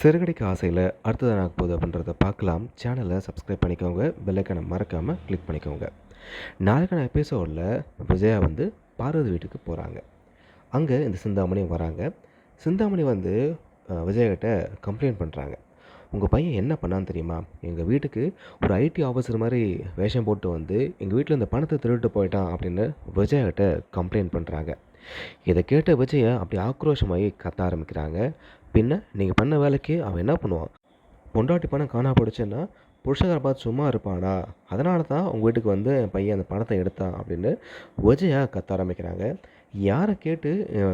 சிறுகடிக்க ஆசையில் அடுத்தது என்ன ஆக போகுது அப்படின்றத பார்க்கலாம். சேனலை சப்ஸ்கிரைப் பண்ணிக்கோங்க. பெல்லைக்கனை மறக்காமல் கிளிக் பண்ணிக்கோங்க. நாளைக்கான எபிசோடில் விஜயா வந்து பார்வதி வீட்டுக்கு போகிறாங்க அங்கே இந்த சிந்தாமணி வராங்க. சிந்தாமணி வந்து விஜயகிட்ட கம்ப்ளைண்ட் பண்ணுறாங்க உங்கள் பையன் என்ன பண்ணான்னு தெரியுமா? எங்கள் வீட்டுக்கு ஒரு ஐடி ஆஃபீஸர் மாதிரி வேஷம் போட்டு வந்து எங்கள் வீட்டில் இந்த பணத்தை திருட்டு போயிட்டான் அப்படின்னு விஜய்கிட்ட கம்ப்ளைண்ட் பண்ணுறாங்க இதை கேட்ட விஜயா அப்படி ஆக்ரோஷமாகி கத்த ஆரம்பிக்கிறாங்க. பின்ன நீங்கள் பண்ண வேலைக்கு அவன் என்ன பண்ணுவான்? பொண்டாட்டி பணம் காணா போடுச்சுன்னா புருஷகார பார்த்து சும்மா இருப்பானா? அதனால தான் உங்கள் வீட்டுக்கு வந்து என் பையன் அந்த பணத்தை எடுத்தான் அப்படின்னு விஜயா கத்த ஆரம்பிக்கிறாங்க. யாரை கேட்டு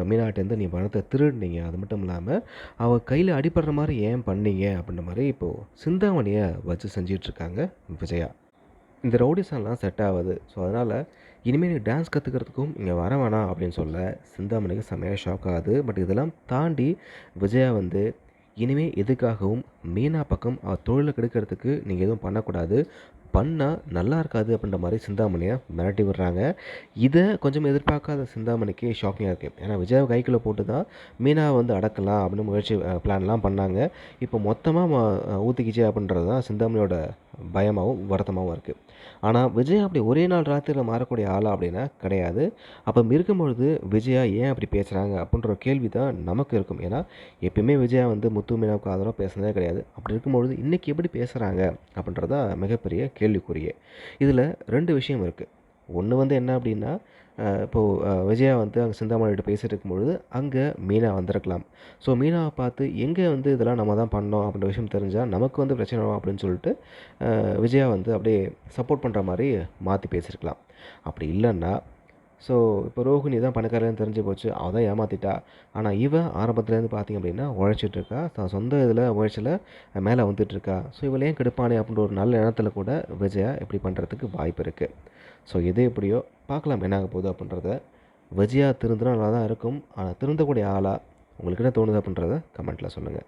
மீனாட்டேருந்து நீ பணத்தை திருடுனீங்க? அது மட்டும் இல்லாமல் அவள் கையில் அடிபடுற மாதிரி ஏன் பண்ணீங்க? அப்படின்ற மாதிரி இப்போது சிந்தாமணியை வச்சு செஞ்சிட்ருக்காங்க விஜயா. இந்த ரவுடிசம்லாம் செட் ஆகுது. ஸோ அதனால் இனிமேல் நீ டான்ஸ் கற்றுக்கிறதுக்கும் இங்கே வர வேணாம் அப்படின்னு சொல்ல சிந்தாமணிக்கு செம்மையாக ஷாக் ஆகுது. பட் இதெல்லாம் தாண்டி விஜயா வந்து இனிமேல் எதுக்காகவும் மீனா பக்கம் அவள் தொழிலை கெடுக்கிறதுக்கு நீங்கள் எதுவும் பண்ணக்கூடாது. பண்ணால் நல்லா இருக்காது அப்படின்ற மாதிரி சிந்தாமணியை மிரட்டி விடுறாங்க. இதை கொஞ்சம் எதிர்பார்க்காத சிந்தாமணிக்கு ஷாக்கிங்காக இருக்குது ஏன்னா விஜயாவை கைக்குள்ளே போட்டு தான் மீனாவை வந்து அடக்கலாம் அப்படின்னு முயற்சி பிளான்லாம் பண்ணாங்க. இப்போ மொத்தமாக ஊற்றிக்கிச்சு அப்படின்றது தான் சிந்தாமணியோட பயமாகவும் வருத்தமாகவும் இருக்குது ஆனால் விஜய் அப்படி ஒரே நாள் ராத்திரியில் மாறக்கூடிய ஆளா அப்படின்னா கிடையாது. அப்போ இருக்கும் பொழுது விஜயா ஏன் அப்படி பேசுகிறாங்க அப்படின்ற ஒரு கேள்வி தான் நமக்கு இருக்கும். ஏன்னா எப்பயுமே விஜயா வந்து முத்து மீனாவுக்கு ஆதரவாக பேசுனதே கிடையாது. அப்படி இருக்கும்பொழுது இன்றைக்கி எப்படி பேசுகிறாங்க அப்படின்றது தான் மிகப்பெரிய கேள்விக்குரிய இதில் ரெண்டு விஷயம் இருக்குது ஒன்று வந்து என்ன அப்படின்னா இப்போது விஜயா வந்து அங்கே சிந்தாமணிகிட்ட பேசிட்டு இருக்கும்பொழுது அங்கே மீனா வந்திருக்கலாம். ஸோ மீனாவை பார்த்து எங்கே வந்து இதெல்லாம் நம்ம தான் பண்ணோம் அப்படின்ற விஷயம் தெரிஞ்சால் நமக்கு வந்து பிரச்சனை வரும் அப்படின்னு சொல்லிட்டு விஜயா வந்து அப்படியே சப்போர்ட் பண்ணுற மாதிரி மாற்றி பேசியிருக்கலாம் அப்படி இல்லைன்னா ஸோ இப்போ ரோஹிணி தான் பணக்காரன்னு தெரிஞ்சு போச்சு அவள் தான் ஏமாத்திட்டா. ஆனால் இவன் ஆரம்பத்துலேருந்து பார்த்தீங்க அப்படின்னா உழைச்சிட்டு இருக்கா. தான் சொந்த இதில் உழைச்சில் மேலே வந்துட்டு இருக்கா. ஸோ இவளையும் கெடுப்பானே அப்படின்ற ஒரு நல்ல எண்ணத்தில் கூட விஜயா இப்படி பண்ணுறதுக்கு வாய்ப்பு இருக்குது ஸோ எது எப்படியோ பார்க்கலாம் என்ன ஆக போகுது அப்படின்றத. விஜயா திருந்தினா நல்லா தான் இருக்கும். ஆனால் திருந்தக்கூடிய ஆளாக உங்களுக்கு என்ன தோணுது அப்படின்றத கமெண்ட்டில் சொல்லுங்கள்